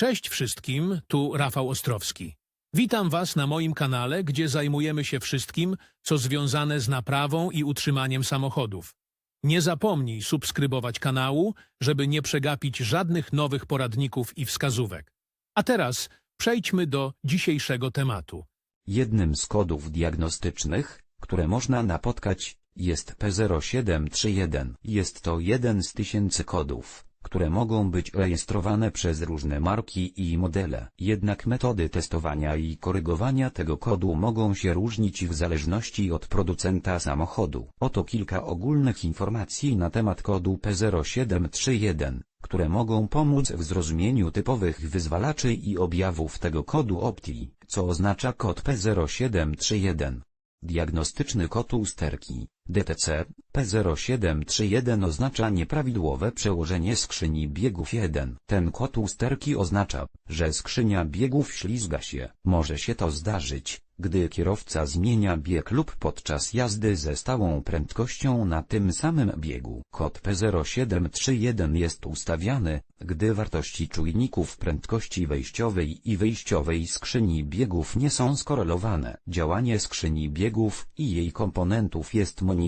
Cześć wszystkim, tu Rafał Ostrowski. Witam Was na moim kanale, gdzie zajmujemy się wszystkim, co związane z naprawą i utrzymaniem samochodów. Nie zapomnij subskrybować kanału, żeby nie przegapić żadnych nowych poradników i wskazówek. A teraz przejdźmy do dzisiejszego tematu. Jednym z kodów diagnostycznych, które można napotkać, jest P0731. Jest to jeden z tysięcy kodów, które mogą być rejestrowane przez różne marki i modele. Jednak metody testowania i korygowania tego kodu mogą się różnić w zależności od producenta samochodu. Oto kilka ogólnych informacji na temat kodu P0731 które mogą pomóc w zrozumieniu typowych wyzwalaczy i objawów tego kodu OPTI, co oznacza kod P0731. Diagnostyczny kod usterki, DTC, P0731 oznacza nieprawidłowe przełożenie skrzyni biegów 1. Ten kod usterki oznacza, że skrzynia biegów ślizga się. Może się to zdarzyć, gdy kierowca zmienia bieg lub podczas jazdy ze stałą prędkością na tym samym biegu. Kod P0731 jest ustawiany, gdy wartości czujników prędkości wejściowej i wyjściowej skrzyni biegów nie są skorelowane. Działanie skrzyni biegów i jej komponentów jest monitorowane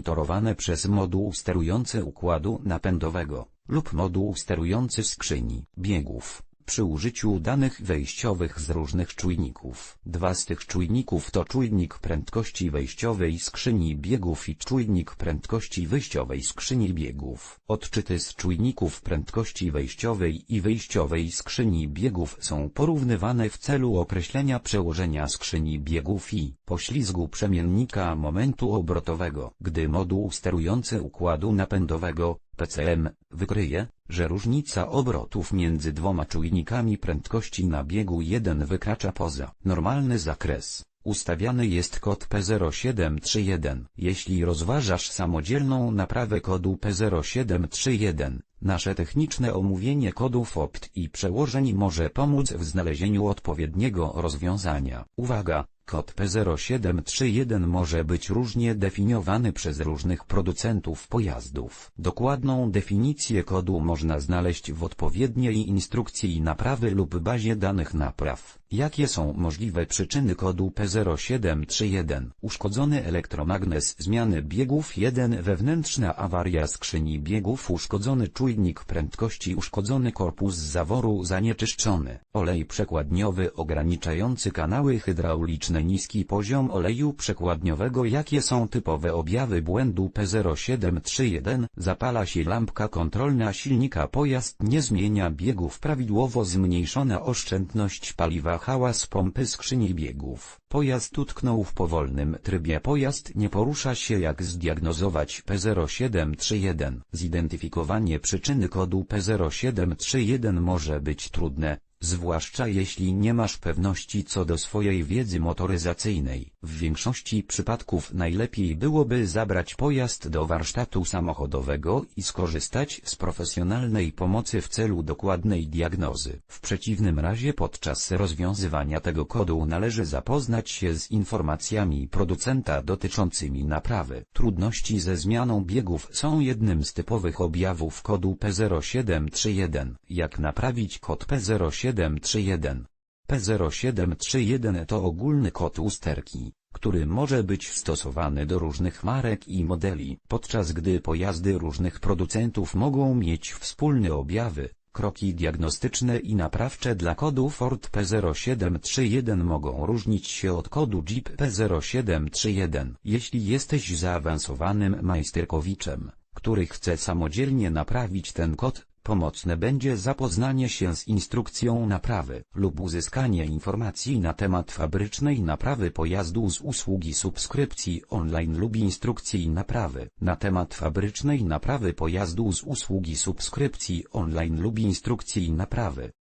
przez moduł sterujący układu napędowego, lub moduł sterujący skrzyni biegów przy użyciu danych wejściowych z różnych czujników. Dwa z tych czujników to czujnik prędkości wejściowej skrzyni biegów i czujnik prędkości wyjściowej skrzyni biegów. Odczyty z czujników prędkości wejściowej i wyjściowej skrzyni biegów są porównywane w celu określenia przełożenia skrzyni biegów i poślizgu przemiennika momentu obrotowego. Gdy moduł sterujący układu napędowego PCM, wykryje, że różnica obrotów między dwoma czujnikami prędkości na biegu 1 wykracza poza normalny zakres. Ustawiany jest kod P0731. Jeśli rozważasz samodzielną naprawę kodu P0731, nasze techniczne omówienie kodów OPT i przełożeń może pomóc w znalezieniu odpowiedniego rozwiązania. Uwaga! Kod P0731 może być różnie definiowany przez różnych producentów pojazdów. Dokładną definicję kodu można znaleźć w odpowiedniej instrukcji naprawy lub bazie danych napraw. Jakie są możliwe przyczyny kodu P0731? Uszkodzony elektromagnes zmiany biegów 1 wewnętrzna awaria skrzyni biegów uszkodzony czujnik prędkości uszkodzony korpus zaworu zanieczyszczony olej przekładniowy ograniczający kanały hydrauliczne niski poziom oleju przekładniowego Jakie są typowe objawy błędu P0731 Zapala się lampka kontrolna silnika pojazd nie zmienia biegów prawidłowo zmniejszona oszczędność paliwa hałas pompy skrzyni biegów. Pojazd utknął w powolnym trybie. Pojazd nie porusza się jak zdiagnozować P0731. Zidentyfikowanie przyczyny kodu P0731 może być trudne, zwłaszcza jeśli nie masz pewności co do swojej wiedzy motoryzacyjnej. W większości przypadków najlepiej byłoby zabrać pojazd do warsztatu samochodowego i skorzystać z profesjonalnej pomocy w celu dokładnej diagnozy. W przeciwnym razie podczas rozwiązywania tego kodu należy zapoznać się z informacjami producenta dotyczącymi naprawy. Trudności ze zmianą biegów są jednym z typowych objawów kodu P0731. Jak naprawić kod P07 P0731. P0731 to ogólny kod usterki, który może być stosowany do różnych marek i modeli, podczas gdy pojazdy różnych producentów mogą mieć wspólne objawy. Kroki diagnostyczne i naprawcze dla kodu Ford P0731 mogą różnić się od kodu Jeep P0731. Jeśli jesteś zaawansowanym majsterkowiczem, który chce samodzielnie naprawić ten kod, Pomocne będzie zapoznanie się z instrukcją naprawy lub uzyskanie informacji na temat fabrycznej naprawy pojazdu z usługi subskrypcji online lub instrukcji naprawy na temat fabrycznej naprawy pojazdu z usługi subskrypcji online lub instrukcji naprawy.